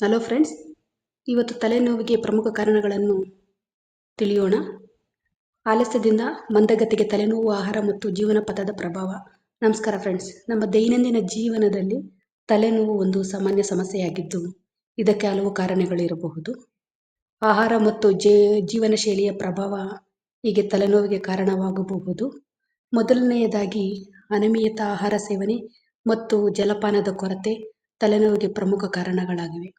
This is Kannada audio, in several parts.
ಹಲೋ ಫ್ರೆಂಡ್ಸ್ ಇವತ್ತು ತಲೆನೋವಿಗೆ ಪ್ರಮುಖ ಕಾರಣಗಳನ್ನು ತಿಳಿಯೋಣ. ಆಲಸ್ಯದಿಂದ ಮಂದಗತಿಗೆ ತಲೆನೋವು, ಆಹಾರ ಮತ್ತು ಜೀವನ ಪಥದ ಪ್ರಭಾವ. ನಮಸ್ಕಾರ ಫ್ರೆಂಡ್ಸ್ ನಮ್ಮ ದೈನಂದಿನ ಜೀವನದಲ್ಲಿ ತಲೆನೋವು ಒಂದು ಸಾಮಾನ್ಯ ಸಮಸ್ಯೆಯಾಗಿದ್ದು, ಇದಕ್ಕೆ ಹಲವು ಕಾರಣಗಳಿರಬಹುದು ಆಹಾರ ಮತ್ತು ಜೀವನ ಶೈಲಿಯ ಪ್ರಭಾವ ಹೀಗೆ ತಲೆನೋವಿಗೆ ಕಾರಣವಾಗಬಹುದು. ಮೊದಲನೆಯದಾಗಿ ಅನಿಯಮಿತ ಆಹಾರ ಸೇವನೆ ಮತ್ತು ಜಲಪಾನದ ಕೊರತೆ ತಲೆನೋವಿಗೆ ಪ್ರಮುಖ ಕಾರಣಗಳಾಗಿವೆ.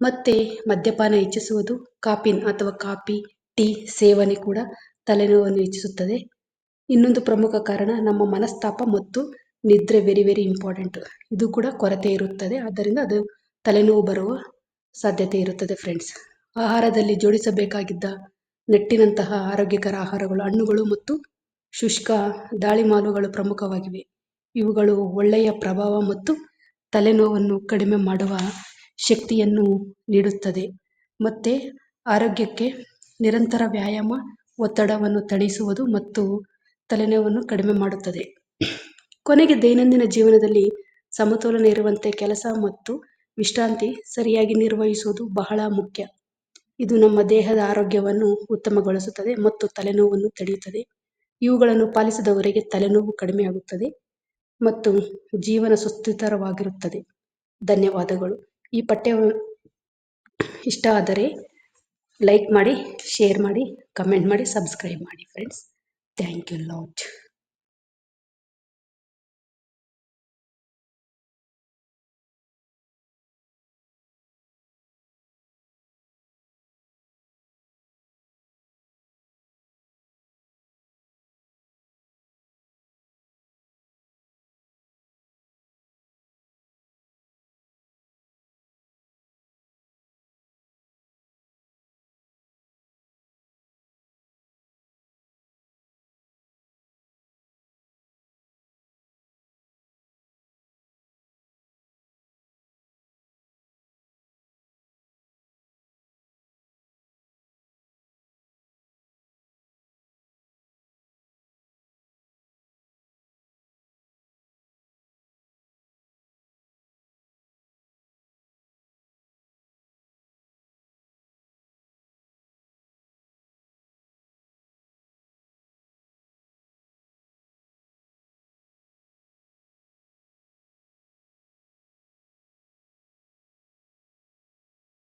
ಮತ್ತೆ ಮದ್ಯಪಾನ ಹೆಚ್ಚಿಸುವುದು ಕಾಫಿನ್ ಅಥವಾ ಕಾಫಿ, ಟೀ ಸೇವನೆ ಕೂಡ ತಲೆನೋವನ್ನು ಹೆಚ್ಚಿಸುತ್ತದೆ. ಇನ್ನೊಂದು ಪ್ರಮುಖ ಕಾರಣ ನಮ್ಮ ಮನಸ್ತಾಪ ಮತ್ತು ನಿದ್ರೆ ವೆರಿ ವೆರಿ ಇಂಪಾರ್ಟೆಂಟ್ ಇದು ಕೂಡ ಕೊರತೆ ಇರುತ್ತದೆ. ಆದ್ದರಿಂದ ಅದು ತಲೆನೋವು ಬರುವ ಸಾಧ್ಯತೆ ಇರುತ್ತದೆ ಫ್ರೆಂಡ್ಸ್ ಆಹಾರದಲ್ಲಿ ಜೋಡಿಸಬೇಕಾಗಿದ್ದ ನೆಟ್ಟಿನಂತಹ ಆರೋಗ್ಯಕರ ಆಹಾರಗಳು, ಹಣ್ಣುಗಳು ಮತ್ತು ಶುಷ್ಕ, ದಾಳಿಮಾಲುಗಳು ಪ್ರಮುಖವಾಗಿವೆ. ಇವುಗಳು ಒಳ್ಳೆಯ ಪ್ರಭಾವ ಮತ್ತು ತಲೆನೋವನ್ನು ಕಡಿಮೆ ಮಾಡುವ ಶಕ್ತಿಯನ್ನು ನೀಡುತ್ತದೆ. ಮತ್ತೆ ಆರೋಗ್ಯಕ್ಕೆ ನಿರಂತರ ವ್ಯಾಯಾಮ, ಒತ್ತಡವನ್ನು ತಣಿಸುವುದು ಮತ್ತು ತಲೆನೋವನ್ನು ಕಡಿಮೆ ಮಾಡುತ್ತದೆ. ಕೊನೆಗೆ ದೈನಂದಿನ ಜೀವನದಲ್ಲಿ ಸಮತೋಲನ ಇರುವಂತೆ ಕೆಲಸ ಮತ್ತು ವಿಶ್ರಾಂತಿ ಸರಿಯಾಗಿ ನಿರ್ವಹಿಸುವುದು ಬಹಳ ಮುಖ್ಯ. ಇದು ನಮ್ಮ ದೇಹದ ಆರೋಗ್ಯವನ್ನು ಉತ್ತಮಗೊಳಿಸುತ್ತದೆ ಮತ್ತು ತಲೆನೋವನ್ನು ತಡೆಯುತ್ತದೆ. ಇವುಗಳನ್ನು ಪಾಲಿಸಿದವರಿಗೆ ತಲೆನೋವು ಕಡಿಮೆಯಾಗುತ್ತದೆ ಮತ್ತು ಜೀವನ ಸುಸ್ಥಿತರವಾಗಿರುತ್ತದೆ ಧನ್ಯವಾದಗಳು. ಈ ಪಠ್ಯ ಇಷ್ಟ ಆದರೆ ಲೈಕ್ ಮಾಡಿ ಶೇರ್ ಮಾಡಿ ಕಮೆಂಟ್ ಮಾಡಿ ಸಬ್ಸ್ಕ್ರೈಬ್ ಮಾಡಿ ಫ್ರೆಂಡ್ಸ್ ಥ್ಯಾಂಕ್ ಯು ಲಾಟ್